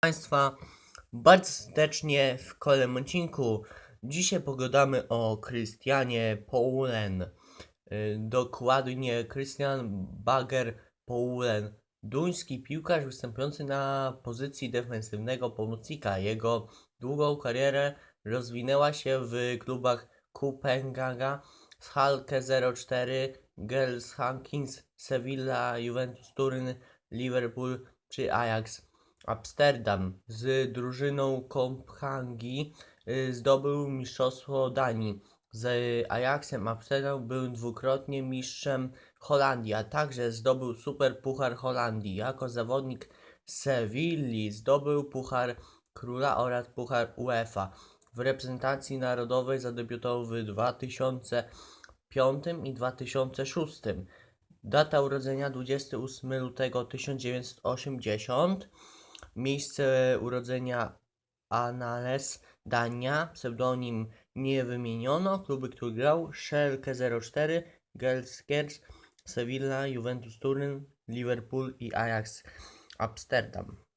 Państwa bardzo serdecznie w kolejnym odcinku. Dzisiaj pogadamy o Krystianie Poulen. Y, Dokładnie Christian Bagger Poulen. Duński piłkarz występujący na pozycji defensywnego pomocnika. Jego długą karierę rozwinęła się w klubach Copenhaga, Schalke 04, Girls Hankins, Sevilla, Juventus Turyn, Liverpool czy Ajax. Amsterdam z drużyną Kopenhagi y, zdobył mistrzostwo Danii. Z Ajaxem Amsterdam był dwukrotnie mistrzem Holandii, a także zdobył Super Puchar Holandii. Jako zawodnik Sewilli zdobył Puchar Króla oraz Puchar UEFA. W reprezentacji narodowej zadebiutował w 2005 i 2006. Data urodzenia 28 lutego 1980. Miejsce urodzenia Anales, Dania, pseudonim nie wymieniono, kluby, które grał Schalke 04, Gelskers, Sevilla, Juventus Turyn, Liverpool i Ajax Amsterdam.